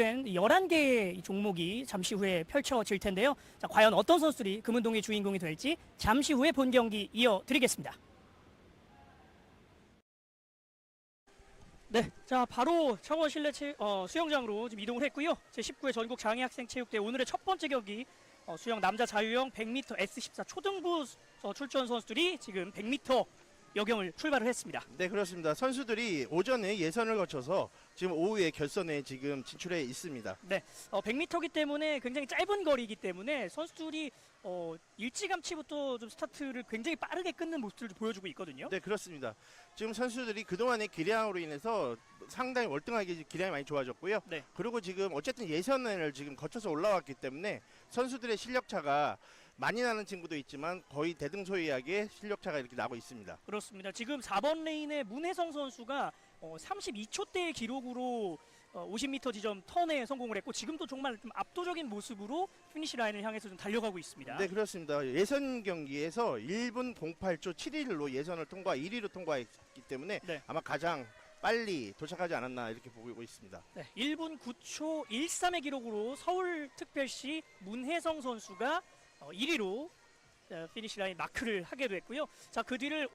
된 11개의 이 종목이 잠시 후에 펼쳐질 텐데요. 자, 과연 어떤 선수들이 금운동의 주인공이 될지 잠시 후에 본 경기 이어드리겠습니다. 네, 자 바로 창원 실내 체, 어, 수영장으로 지금 이동을 했고요. 제 19회 전국 장애학생 체육대 오늘의 첫 번째 경기 어, 수영 남자 자유형 100m S14 초등부 어, 출전 선수들이 지금 100m 여경을 출발을 했습니다. 네 그렇습니다. 선수들이 오전에 예선을 거쳐서 지금 오후에 결선에 지금 진출해 있습니다. 어, 100m이기 때문에 굉장히 짧은 거리이기 때문에 선수들이 어, 일찌감치부터 좀 스타트를 굉장히 빠르게 끊는 모습을 보여주고 있거든요. 네 그렇습니다. 지금 선수들이 그동안의 기량으로 인해서 상당히 월등하게 기량이 많이 좋아졌고요. 네. 그리고 지금 어쨌든 예선을 지금 거쳐서 올라왔기 때문에 선수들의 실력 차가 많이 나는 친구도 있지만 거의 대등소이하게 실력 차가 이렇게 나고 있습니다. 그렇습니다. 지금 4번 레인의 문혜성 선수가 어, 32초대의 기록으로 어, 50m 지점 턴에 성공을 했고 지금도 정말 좀 압도적인 모습으로 피니시 라인을 향해서 좀 달려가고 있습니다. 네 그렇습니다. 예선 경기에서 1분 08초 7일로 예선을 통과 1위로 통과했기 때문에 네. 아마 가장 빨리 도착하지 않았나 이렇게 보고 있습니다. 네, 1분 9초 13의 기록으로 서울특별시 문혜성 선수가 어, 1위로 피니시 라인 마크를 하게 됐고요. 자, 그 뒤를